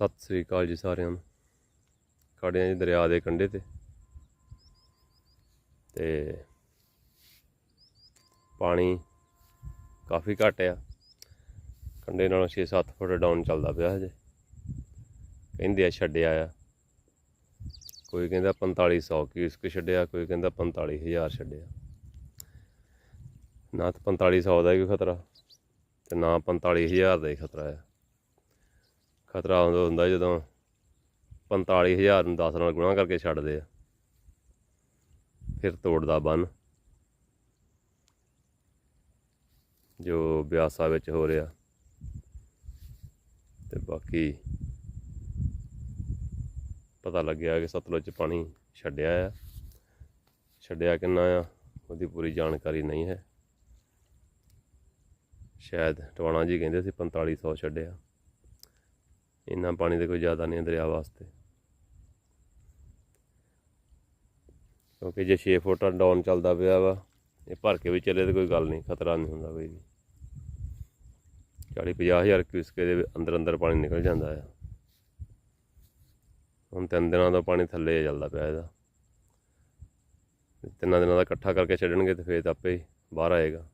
ਸਤਿ ਸ੍ਰੀ ਅਕਾਲ ਜੀ ਸਾਰਿਆਂ ਨੂੰ। ਖੜੇ ਜੀ ਦਰਿਆ ਦੇ ਕੰਢੇ ਤੇ। ਤੇ ਪਾਣੀ ਕਾਫੀ ਘੱਟ ਆ। ਕੰਢੇ ਨਾਲੋਂ 6-7 ਫੁੱਟ ਡਾਊਨ ਚੱਲਦਾ ਪਿਆ ਹਜੇ। ਕਹਿੰਦੇ ਆ ਛੱਡਿਆ ਆ। ਕੋਈ ਕਹਿੰਦਾ 4500 ਕਿਊਸਕ ਛੱਡਿਆ, ਕੋਈ ਕਹਿੰਦਾ 45000 ਛੱਡਿਆ। ਨਾ ਤਾਂ 4500 ਦਾ ਹੀ ਕੋਈ ਖਤਰਾ, ਤੇ ਨਾ 45000 ਦਾ ਹੀ ਖਤਰਾ ਆ। ਖਤਰਾ ਉਦੋਂ ਹੁੰਦਾ ਜਦੋਂ 45000 ਨੂੰ 10 ਨਾਲ ਗੁਣਾ ਕਰਕੇ ਛੱਡਦੇ ਆ। ਫਿਰ ਤੋੜਦਾ ਬੰਨ। ਜੋ ਬਿਆਸਾ ਵਿੱਚ ਹੋ ਰਿਹਾ। ਤੇ ਬਾਕੀ ਪਤਾ ਲੱਗਿਆ ਕਿ ਸਤਲੁਜ ਪਾਣੀ ਛੱਡਿਆ ਆ। ਛੱਡਿਆ ਕਿੰਨਾ ਆ, ਉਹਦੀ ਪੂਰੀ ਜਾਣਕਾਰੀ ਨਹੀਂ ਹੈ। ਸ਼ਾਇਦ ਟਵਾਣਾ ਜੀ ਕਹਿੰਦੇ ਸੀ 4500 ਛੱਡਿਆ। ਇੰਨਾ ਪਾਣੀ ਤੇ ਕੋਈ ਜ਼ਿਆਦਾ ਨਹੀਂ ਦਰਿਆ ਵਾਸਤੇ। ਕਿਉਂਕਿ ਜੇ 6 ਫੁੱਟ ਡਾਊਨ ਚੱਲਦਾ ਪਿਆ ਵਾ, ਇਹ ਭਰ ਕੇ ਵੀ ਚੱਲੇ ਤੇ ਕੋਈ ਗੱਲ ਨਹੀਂ, ਖਤਰਾ ਨਹੀਂ ਹੁੰਦਾ ਕੋਈ ਵੀ। 40 ਹਜ਼ਾਰ ਕਿਊਸਕੇ ਦੇ ਅੰਦਰ ਅੰਦਰ ਪਾਣੀ ਨਿਕਲ ਜਾਂਦਾ ਆ। ਹੁਣ ਤਿੰਨ ਦਿਨਾਂ ਦਾ ਪਾਣੀ ਥੱਲੇ ਚੱਲਦਾ ਪਿਆ ਇਹਦਾ। ਤਿੰਨਾਂ ਦਿਨਾਂ ਦਾ ਇਕੱਠਾ ਕਰਕੇ ਛੱਡਣਗੇ ਤੇ ਫੇਰ ਤਾਂ ਆਪੇ ਹੀ ਬਾਹਰ ਆਏਗਾ।